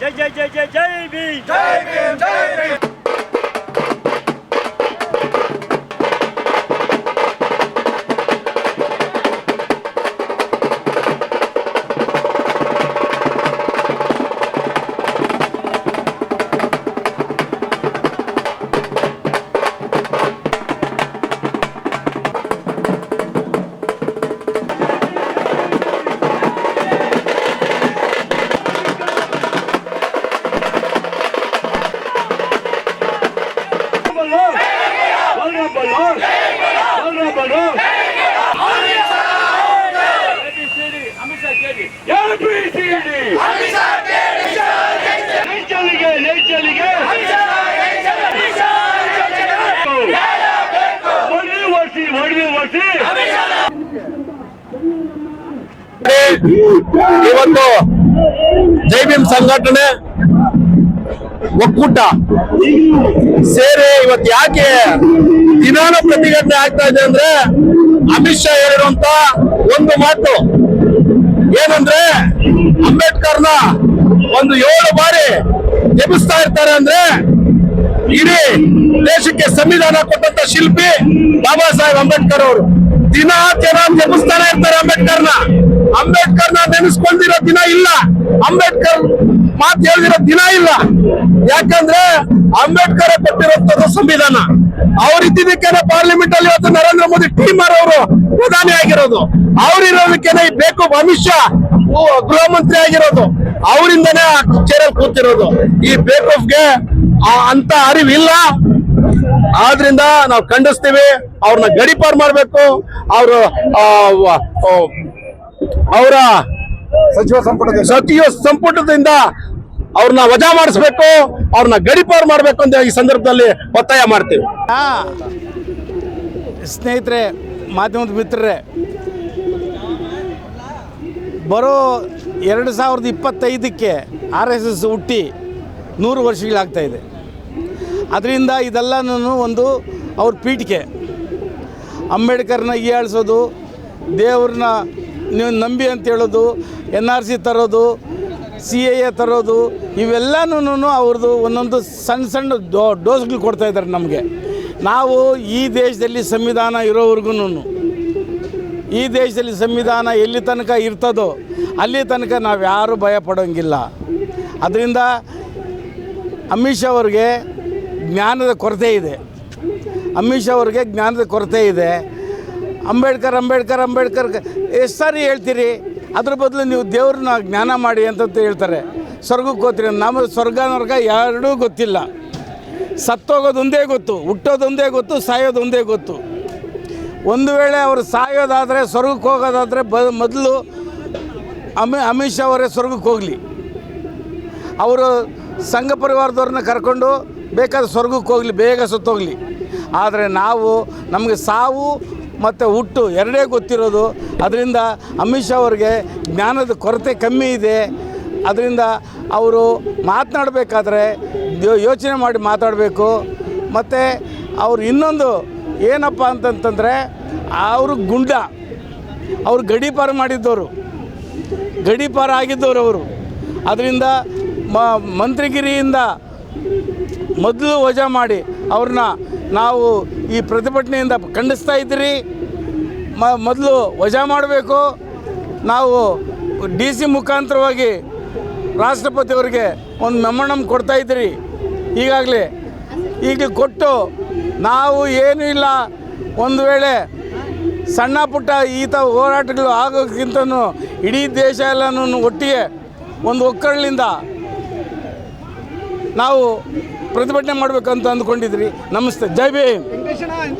ಜೈ ಜೈ ಜೈ ಜೈ ಜೈ ಭೀಮ್ ಬಲ್ಲೋ ಬಲ್ಲೋ ಬಲ್ಲೋ ನೈಚಲಿಗೆ ನೈಚಲಿಗೆ ಇವತ್ತು ಜೈ ಭೀಮ್ ಸಂಘಟನೆ ಒಕ್ಕೂಟ ಸೇರಿ ಇವತ್ತು ಯಾಕೆ ದಿನಾನು ಪ್ರತಿಘಟನೆ ಆಗ್ತಾ ಇದೆ ಅಂದ್ರೆ ಅಮಿತ್ ಶಾ ಹೇಳಿರುವಂತ ಒಂದು ಮಾತು. ಏನಂದ್ರೆ ಅಂಬೇಡ್ಕರ್ನ ಒಂದು ಏಳು ಬಾರಿ ಎಬ್ಬಿಸ್ತಾ ಇರ್ತಾರೆ ಅಂದ್ರೆ ಇಡೀ ದೇಶಕ್ಕೆ ಸಂವಿಧಾನ ಕೊಟ್ಟಂತ ಶಿಲ್ಪಿ ಬಾಬಾ ಸಾಹೇಬ್ ಅಂಬೇಡ್ಕರ್ ಅವರು. ದಿನ ಜನ ಜಪಿಸ್ತಾನೆ ಇರ್ತಾರೆ ಅಂಬೇಡ್ಕರ್ನ. ಅಂಬೇಡ್ಕರ್ನ ನೆನೆಸ್ಕೊಂಡಿರೋ ದಿನ ಇಲ್ಲ. ಅಂಬೇಡ್ಕರ್ ಮಾತು ಹೇಳಿದಿರೋ ದಿನ ಇಲ್ಲ. ಯಾಕಂದ್ರೆ ಅಂಬೇಡ್ಕರ್ ಕೊಟ್ಟಿರುವಂತದ್ದು ಸಂವಿಧಾನ. ಅವ್ರ ಇದ್ದಿದ್ದಕ್ಕೇನೆ ಪಾರ್ಲಿಮೆಂಟ್ ಅಲ್ಲಿ ಇವತ್ತು ನರೇಂದ್ರ ಮೋದಿ ಟೀಮರ್ ಅವರು ಪ್ರಧಾನಿ ಆಗಿರೋದು. ಅವ್ರಿರೋದಕ್ಕೇನೆ ಬೇಕು ಅಮಿತ್ ಶಾ ಗೃಹ ಮಂತ್ರಿ ಆಗಿರೋದು. ಅವರಿಂದನೇ ಆ ಚೇರಲ್ಲಿ ಕೂತಿರೋದು. ಈ ಬೇಕೂಫ್ಗೆ ಅಂತ ಅರಿವಿಲ್ಲ. ಆದ್ರಿಂದ ನಾವು ಖಂಡಿಸ್ತೀವಿ. ಅವ್ರನ್ನ ಗಡಿಪಾರ್ ಮಾಡಬೇಕು. ಅವರು ಅವರ ಸಚಿವ ಸಂಪುಟದ ಸಚಿವ ಸಂಪುಟದಿಂದ ಅವ್ರನ್ನ ವಜಾ ಮಾಡಿಸ್ಬೇಕು ಅವ್ರನ್ನ ಗಡಿಪಾರು ಮಾಡಬೇಕು ಅಂತ ಈ ಸಂದರ್ಭದಲ್ಲಿ ಒತ್ತಾಯ ಮಾಡ್ತೀವಿ. ಸ್ನೇಹಿತರೆ ಮಾಧ್ಯಮದ ಮಿತ್ರರೇ ಬರೋ ಎರಡು ಸಾವಿರದ ಇಪ್ಪತ್ತೈದಕ್ಕೆ ಆರ್ ಎಸ್ ಎಸ್ ಹುಟ್ಟಿ ನೂರು ವರ್ಷಗಳಾಗ್ತಾ ಇದೆ. ಅದರಿಂದ ಇದೆಲ್ಲನೂ ಒಂದು ಅವ್ರ ಪೀಠಿಕೆ. ಅಂಬೇಡ್ಕರ್ನ ಹೀಯಾಳಿಸೋದು ದೇವ್ರನ್ನ ನೀವು ನಂಬಿ ಅಂತ ಹೇಳೋದು, ಎನ್ ಆರ್ ಸಿ ತರೋದು, ಸಿ ಎ ಎ ತರೋದು ಇವೆಲ್ಲನೂ ಅವ್ರದ್ದು ಒಂದೊಂದು ಸಣ್ಣ ಸಣ್ಣ ಡೋ, ಡೋಸ್ಗಳು ಕೊಡ್ತಾ ಇದ್ದಾರೆ ನಮಗೆ. ನಾವು ಈ ದೇಶದಲ್ಲಿ ಸಂವಿಧಾನ ಇರೋವರೆಗೂ ಈ ದೇಶದಲ್ಲಿ ಸಂವಿಧಾನ ಎಲ್ಲಿ ತನಕ ಇರ್ತದೋ, ಅಲ್ಲಿ ತನಕ ನಾವು ಯಾರೂ ಭಯ ಪಡೋಂಗಿಲ್ಲ. ಅದರಿಂದ ಅಮಿತ್ ಶಾ ಅವ್ರಿಗೆ ಜ್ಞಾನದ ಕೊರತೆ ಇದೆ. ಅಮಿತ್ ಶಾ ಅವ್ರಿಗೆ ಜ್ಞಾನದ ಕೊರತೆ ಇದೆ. ಅಂಬೇಡ್ಕರ್ ಅಂಬೇಡ್ಕರ್ ಅಂಬೇಡ್ಕರ್ ಎಷ್ಟು ಸಾರಿ ಹೇಳ್ತೀರಿ? ಅದ್ರ ಬದಲು ನೀವು ದೇವ್ರನ್ನ ಜ್ಞಾನ ಮಾಡಿ ಅಂತ ಹೇಳ್ತಾರೆ. ಸ್ವರ್ಗಕ್ಕೆ ಹೋಗ್ತೀರಿ ನಮ್ಮ ಸ್ವರ್ಗ ನರ್ಗ ಎರಡೂ ಗೊತ್ತಿಲ್ಲ. ಸತ್ತೋಗೋದೊಂದೇ ಗೊತ್ತು ಹುಟ್ಟೋದೊಂದೇ ಗೊತ್ತು ಸಾಯೋದೊಂದೇ ಗೊತ್ತು. ಒಂದು ವೇಳೆ ಅವರು ಸಾಯೋದಾದರೆ, ಸ್ವರ್ಗಕ್ಕೆ ಹೋಗೋದಾದರೆ ಬ ಮೊದಲು ಅಮಿ, ಅಮಿತ್ ಶಾ ಅವರೇ ಸ್ವರ್ಗಕ್ಕೆ ಹೋಗಲಿ. ಅವರು ಸಂಘ ಪರಿವಾರದವ್ರನ್ನ ಕರ್ಕೊಂಡು ಬೇಕಾದ ಸ್ವರ್ಗಕ್ಕೆ ಹೋಗಲಿ, ಬೇಗ ಸುತ್ತೋಗಲಿ. ಆದರೆ ನಾವು ನಮಗೆ ಸಾವು ಮತ್ತು ಹುಟ್ಟು ಎರಡೇ ಗೊತ್ತಿರೋದು. ಅದರಿಂದ ಅಮಿತ್ ಶಾ ಅವ್ರಿಗೆ ಜ್ಞಾನದ ಕೊರತೆ ಕಮ್ಮಿ ಇದೆ. ಅದರಿಂದ ಅವರು ಮಾತನಾಡಬೇಕಾದ್ರೆ ಯೋಚನೆ ಮಾಡಿ ಮಾತಾಡಬೇಕು. ಮತ್ತು ಅವ್ರು ಇನ್ನೊಂದು ಏನಪ್ಪ ಅಂತಂತಂದರೆ ಅವರು ಗುಂಡ. ಅವರು ಗಡೀಪಾರು ಮಾಡಿದ್ದವರು. ಗಡೀಪಾರು ಆಗಿದ್ದವರು ಅವರು. ಅದರಿಂದ ಮ, ಮಂತ್ರಿಗಿರಿಯಿಂದ ಮೊದಲು ವಜಾ ಮಾಡಿ ಅವ್ರನ್ನ ನಾವು ಈ ಪ್ರತಿಭಟನೆಯಿಂದ ಖಂಡಿಸ್ತಾ ಇದ್ದೀರಿ. ಮ, ಮೊದಲು ವಜಾ ಮಾಡಬೇಕು. ನಾವು ಡಿ ಸಿ ಮುಖಾಂತರವಾಗಿ ರಾಷ್ಟ್ರಪತಿಯವರಿಗೆ ಒಂದು ಮೆಮೊಂಡಮ್ ಕೊಡ್ತಾ ಇದ್ದೀರಿ. ಈಗಾಗಲೇ ಈಗ ಕೊಟ್ಟು ನಾವು ಏನೂ ಇಲ್ಲ. ಒಂದು ವೇಳೆ ಸಣ್ಣ ಪುಟ್ಟ ಈತ ಹೋರಾಟಗಳು ಆಗೋಕ್ಕಿಂತನೂ ಇಡೀ ದೇಶ ಎಲ್ಲನೂ ಒಟ್ಟಿಗೆ ಒಂದು ಒಕ್ಕಳಿಂದ ನಾವು ಪ್ರತಿಭಟನೆ ಮಾಡಬೇಕಂತ ಅಂದ್ಕೊಂಡಿದ್ರಿ. ನಮಸ್ತೆ. ಜೈ ಭೀಮ್.